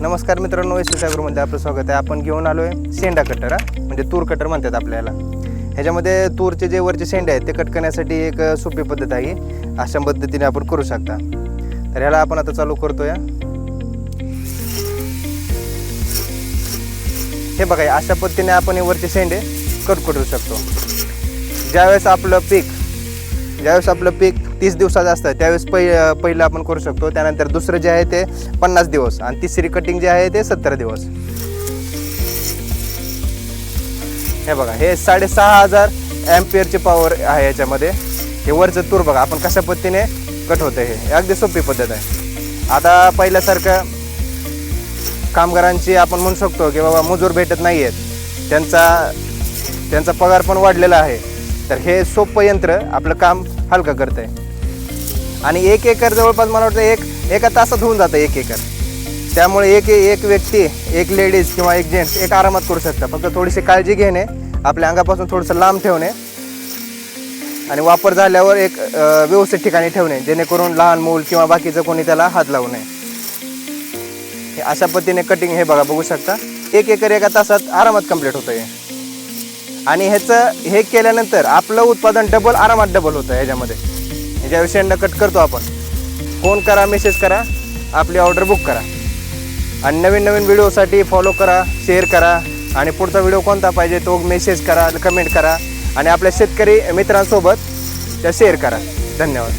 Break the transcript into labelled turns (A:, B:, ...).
A: नमस्कार मित्रांनो यशसागरमध्ये आपलं स्वागत आहे. आपण घेऊन आलो आहे शेंडा कटर हा? म्हणजे तूर कटर म्हणतात आपल्याला. ह्याच्यामध्ये तूरचे जे वरचे शेंडे आहेत ते कट करण्यासाठी एक सोपी पद्धत आहे अशा पद्धतीने आपण करू शकता. तर ह्याला आपण आता चालू करतो या हे बघा अशा पद्धतीने आपण हे वरचे शेंडे कट करू शकतो. ज्यावेळेस आपलं पीक ज्यावेळेस आपलं पीक तीस दिवसाचं असतं त्यावेळेस पै पहिलं आपण करू शकतो. त्यानंतर दुसरं जे आहे ते पन्नास दिवस आणि तिसरी कटिंग जे आहे ते सत्तर दिवस. हे बघा हे साडेसहा हजार ॲम्पियरची पॉवर आहे याच्यामध्ये. हे वरचं तूर बघा आपण कशा पद्धतीने कट होतं हे. हे अगदी सोपी पद्धत आहे. आता पहिल्यासारखं कामगारांची आपण म्हणू शकतो की बाबा मजूर भेटत नाही आहेत त्यांचा त्यांचा पगार पण वाढलेला आहे. तर हे सोपं यंत्र आपलं काम हलकं करतं आहे आणि एक एकर जवळपास मला वाटतं एक एका तासात होऊन जातं एक एकर. त्यामुळे एक एक व्यक्ती एक लेडीज किंवा एक जेंट्स एक आरामात करू शकता. फक्त थोडीशी काळजी घेणे आपल्या अंगापासून थोडंसं लांब ठेवणे आणि वापर झाल्यावर एक व्यवस्थित ठिकाणी ठेवणे जेणेकरून लहान मूल किंवा बाकीचं कोणी त्याला हात लावू नये. हे अशा पद्धतीने कटिंग हे बघा बघू शकता. एक एकर एका तासात आरामात कंप्लीट होतं हे. आणि ह्याचं हे केल्यानंतर आपलं उत्पादन डबल आरामात डबल होतं ह्याच्यामध्ये. ह्याच्याविषयी शेंडा कट करतो आपण. फोन करा मेसेज करा आपली ऑर्डर बुक करा. आणि नवीन नवीन व्हिडिओसाठी फॉलो करा शेअर करा. आणि पुढचा व्हिडिओ कोणता पाहिजे तो मेसेज करा कमेंट करा. आणि आपल्या शेतकरी मित्रांसोबत त्या शेअर करा. धन्यवाद.